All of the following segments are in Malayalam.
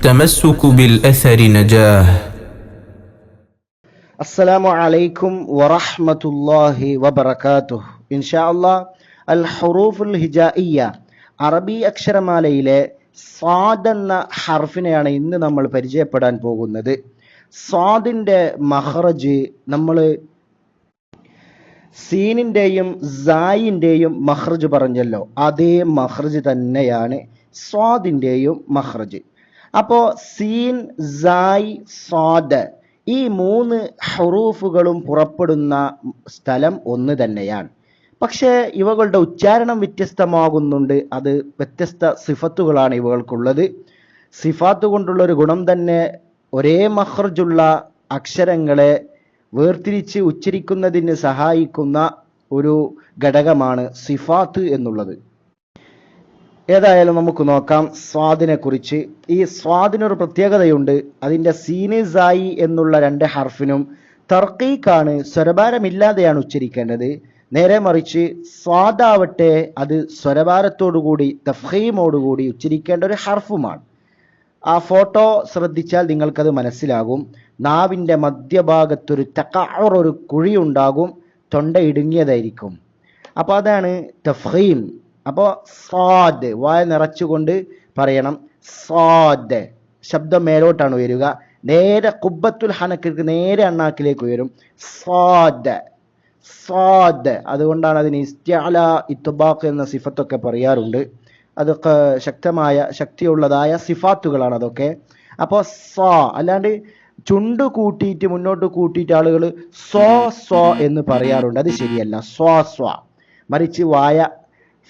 التمسك بالأثر نجاه അസ്സലാമു അലൈക്കും വറഹ്മത്തുള്ളാഹി വബറകാതുഹു ഇൻഷാ അല്ലാഹ് അൽ ഹുറൂഫുൽ ഹിജായിയ അറബി അക്ഷരമാലയിലെ സ്വാദ് എന്ന ഹർഫിനെയാണ് ഇന്ന് നമ്മൾ പരിചയപ്പെടാൻ പോകുന്നത് സ്വാദിൻ്റെ മഹ്റജ് നമ്മൾ സീനിൻ്റെയും സായിൻ്റെയും മഹ്റജ് പറഞ്ഞല്ലോ അതേ മഹ്റജ് തന്നെയാണ് സ്വാദിൻ്റെയും മഹ്റജ് അപ്പോൾ സീൻ സായ് സാദ് ഈ മൂന്ന് ഹറൂഫുകളും പുറപ്പെടുന്ന സ്ഥലം ഒന്ന് തന്നെയാണ്. പക്ഷേ ഇവകളുടെ ഉച്ചാരണം വ്യത്യസ്തമാകുന്നുണ്ട്. അത് വ്യത്യസ്ത സിഫത്തുകളാണ് ഇവകൾക്കുള്ളത്. സിഫാത്ത് കൊണ്ടുള്ള ഒരു ഗുണം തന്നെ ഒരേ മഹർജുള്ള അക്ഷരങ്ങളെ വേർതിരിച്ച് ഉച്ചരിക്കുന്നതിന് സഹായിക്കുന്ന ഒരു ഘടകമാണ് സിഫാത്ത് എന്നുള്ളത്. ഏതായാലും നമുക്ക് നോക്കാം സ്വാദിനെ കുറിച്ച്. ഈ സ്വാദിനൊരു പ്രത്യേകതയുണ്ട്. അതിന്റെ സീനിസായി എന്നുള്ള രണ്ട് ഹർഫിനും തർക്കീക്കാണ് സ്വരഭാരമില്ലാതെയാണ് ഉച്ചരിക്കേണ്ടത്. നേരെ മറിച്ച് സ്വാദാവട്ടെ അത് സ്വരഭാരത്തോടുകൂടി തഫീമോടുകൂടി ഉച്ചരിക്കേണ്ട ഒരു ഹർഫുമാണ്. ആ ഫോട്ടോ ശ്രദ്ധിച്ചാൽ നിങ്ങൾക്കത് മനസ്സിലാകും. നാവിന്റെ മധ്യഭാഗത്തൊരു തക്കാർ ഒരു കുഴിയുണ്ടാകും തൊണ്ട ഇടുങ്ങിയതായിരിക്കും. അപ്പോൾ അതാണ് തഫീം അപ്പോൾ സാദ് വായ നിറച്ചുകൊണ്ട് പറയണം. സാദ് ശബ്ദം മേലോട്ടാണ് ഉയരുക. നേരെ കുബ്ബത്തുൽ ഹനക്കിലേക്ക് നേരെ അണ്ണാക്കിലേക്ക് ഉയരും. സാദ് സാദ് അതുകൊണ്ടാണ് അതിന് ഇസ്ത്യാല ഇത്തുബാഖ് എന്ന സിഫത്തൊക്കെ പറയാറുണ്ട്. അതൊക്കെ ശക്തമായ ശക്തിയുള്ളതായ സിഫാത്തുകളാണ് അതൊക്കെ. അപ്പോൾ സ അല്ലാണ്ട് ചുണ്ട് കൂട്ടിയിട്ട് മുന്നോട്ട് കൂട്ടിയിട്ട് ആളുകൾ സോ സോ എന്ന് പറയാറുണ്ട്. അത് ശരിയല്ല. സ്വ സ്വ മറിച്ച് വായ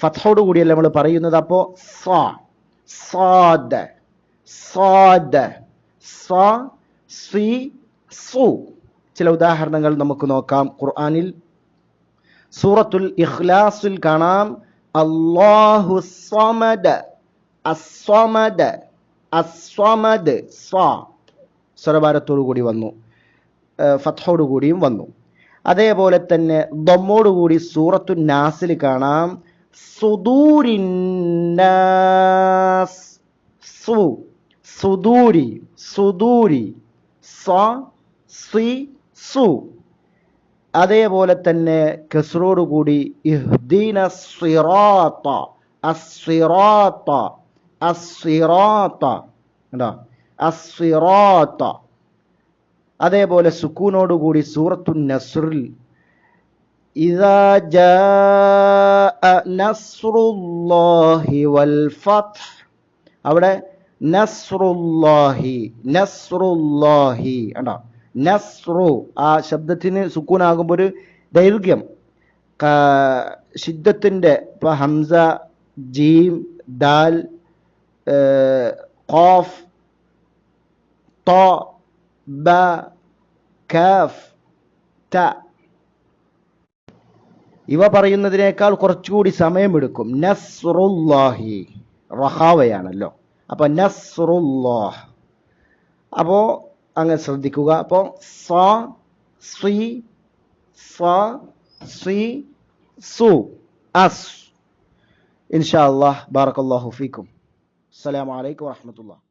ഫത്തോട് കൂടിയല്ല നമ്മൾ പറയുന്നത്? അപ്പോ ചില ഉദാഹരണങ്ങൾ നമുക്ക് നോക്കാം ഖുർആാനിൽ. സൂറത്തുൽ ഇഖ്ലാസിൽ കാണാം. അള്ളാഹു സ്വമദ് അസ്വമദ് അസ്വമദ് സ്വാ സ്വരഭാരത്തോടു കൂടി വന്നു. ഫത്തോടു കൂടിയും വന്നു. അതേപോലെ തന്നെ ദമ്മോടുകൂടി സൂറത്തു നാസിൽ കാണാം. സുദൂരിന്നാസ്. സു. സുദൂരി. സുദൂരി. സ. സി. സു. അതേപോലെ തന്നെ കസറോടുകൂടി ഇഹ്ദീന സിറാത്ത. അസിറാത്ത അസിറാത്ത എന്താ അസിറാത്ത അതേപോലെ സുക്കൂനോടുകൂടി സൂറത്തു നസ്റിൽ إذا جاء نصر الله والفتح അവിടെ നസ്രുല്ലാഹി നസ്രുല്ലാഹി കണ്ടോ നസ്രു ആ ശബ്ദത്തിന് സുക്കൂനാകുമ്പോൾ ഒരു ദൈർഘ്യം ശിദ്ധത്തിൻ്റെ ഇപ്പം ഹംസ ജീം ദാൽ ഖാഫ് ത ബ കാഫ് ത ഇവ പറയുന്നതിനേക്കാൾ കുറച്ചുകൂടി സമയമെടുക്കും. നസ്റുല്ലാഹി. റഹാവയാണല്ലോ. അപ്പോൾ നസ്റുല്ലാഹ്. അപ്പോൾ അങ്ങ് ശ്രദ്ധിക്കുക. അപ്പോൾ സ സി സ സി സു അസ്. ഇൻഷാ അല്ലാഹ്. ബാറക്കല്ലാഹു ഫീക്കും. അസ്സലാമു അലൈക്കും വറഹ്മത്തുള്ളാഹി.